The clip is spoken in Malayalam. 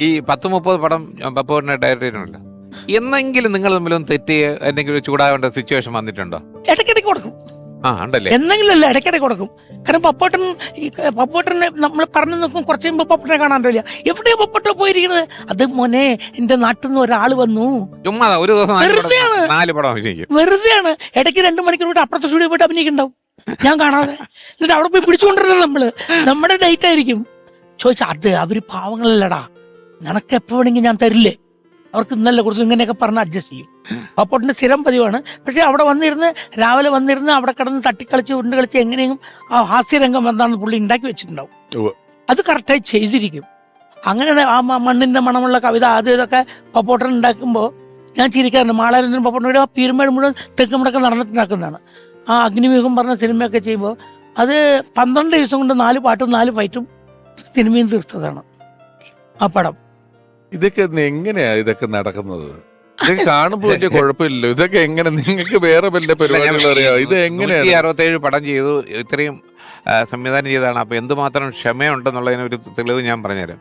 ഈ പത്ത് മുപ്പത് പടം ബപ്പുവിന്റെ ഡയറക്ടറിനുണ്ട് എന്നെങ്കിലും നിങ്ങൾ തമ്മിലൊന്നും തെറ്റി എന്തെങ്കിലും ചൂടാവേണ്ട സിറ്റുവേഷൻ വന്നിട്ടുണ്ടോ? ഇടയ്ക്കിടയ്ക്ക് കൊടുക്കും. ആ ഉണ്ടല്ലേ? എന്തെങ്കിലും അല്ല ഇടയ്ക്കിടയ്ക്ക് കൊടുക്കും. കാരണം പപ്പോട്ടൻ പപ്പോട്ടനെ നമ്മൾ പറഞ്ഞു നോക്കും കുറച്ച് കഴിയുമ്പോൾ പപ്പോട്ടനെ കാണാൻ പറ്റില്ല എവിടെയാ പപ്പോട്ട പോയിരിക്കുന്നത്? അത് മോനെ എന്റെ നാട്ടിൽ നിന്ന് ഒരാൾ വന്നു. ചുമ്മാ ഒരു ദിവസം വെറുതെയാണ്. നാല് പടം അഭിനയിക്കും. വെറുതെയാണ്. ഇടയ്ക്ക് രണ്ട് മണിക്കൂർ പോയിട്ട് അപ്പുറത്തെ സ്റ്റുഡിയോ പോയിട്ട് അഭിനയിക്കുന്നുണ്ടാവും ഞാൻ കാണാതെ. എന്നിട്ട് അവിടെ പോയി പിടിച്ചുകൊണ്ടിരുന്നത് നമ്മൾ. നമ്മുടെ ഡേറ്റ് ആയിരിക്കും. ചോദിച്ചാ അത് അവർ പാവങ്ങളല്ലടാ. നിനക്ക് എപ്പോ വേണമെങ്കിൽ ഞാൻ തരില്ലേ? അവർക്ക് ഇന്നല്ല കൊടുത്തു ഇങ്ങനെയൊക്കെ പറഞ്ഞ് അഡ്ജസ്റ്റ് ചെയ്യും. പപ്പോട്ടിന്റെ സ്ഥിരം പതിവാണ്. പക്ഷെ അവിടെ വന്നിരുന്ന് രാവിലെ വന്നിരുന്ന് അവിടെ കിടന്ന് തട്ടിക്കളിച്ച് ഉരുണ്ട് കളിച്ച് എങ്ങനെയും ആ ഹാസ്യരംഗം എന്താണെന്ന് പുള്ളി ഉണ്ടാക്കി വെച്ചിട്ടുണ്ടാവും. അത് കറക്റ്റായി ചെയ്തിരിക്കും. അങ്ങനെയാണ് ആ മണ്ണിന്റെ മണമുള്ള കവിത ആദ്യം ഇതൊക്കെ പപ്പോട്ടൻ ഉണ്ടാക്കുമ്പോൾ ഞാൻ ചിരിക്കാറുണ്ട്. മാളാരുന്ന പപ്പോട്ടനോട് ആ പീരുമേട് മുഴുവൻ തെക്കുമുടക്കം നടന്നിട്ടുണ്ടാക്കുന്നതാണ്. ആ അഗ്നിമുഖം പറഞ്ഞ സിനിമയൊക്കെ ചെയ്യുമ്പോൾ അത് പന്ത്രണ്ട് ദിവസം കൊണ്ട് നാല് പാട്ടും നാല് ഫൈറ്റും സിനിമയും തീർത്തതാണ് ആ പടം. ഇതൊക്കെ എങ്ങനെയാ ഇതൊക്കെ നടക്കുന്നത്? ഇതൊക്കെ കാണുമ്പോ വലിയ കുഴപ്പമില്ലല്ലോ. ഇതൊക്കെ എങ്ങനെ നിങ്ങൾക്ക് വേറെ വല്ല പരിപാടികൾ അറിയാം? ഇത് എങ്ങനെയാണ്? അറുപത്തേഴ് പടം ചെയ്തു. ഇത്രയും സംവിധാനം ചെയ്തതാണ്. അപ്പൊ എന്തുമാത്രം ക്ഷമയുണ്ടെന്നുള്ളതിന് ഒരു തെളിവ് ഞാൻ പറഞ്ഞുതരാം.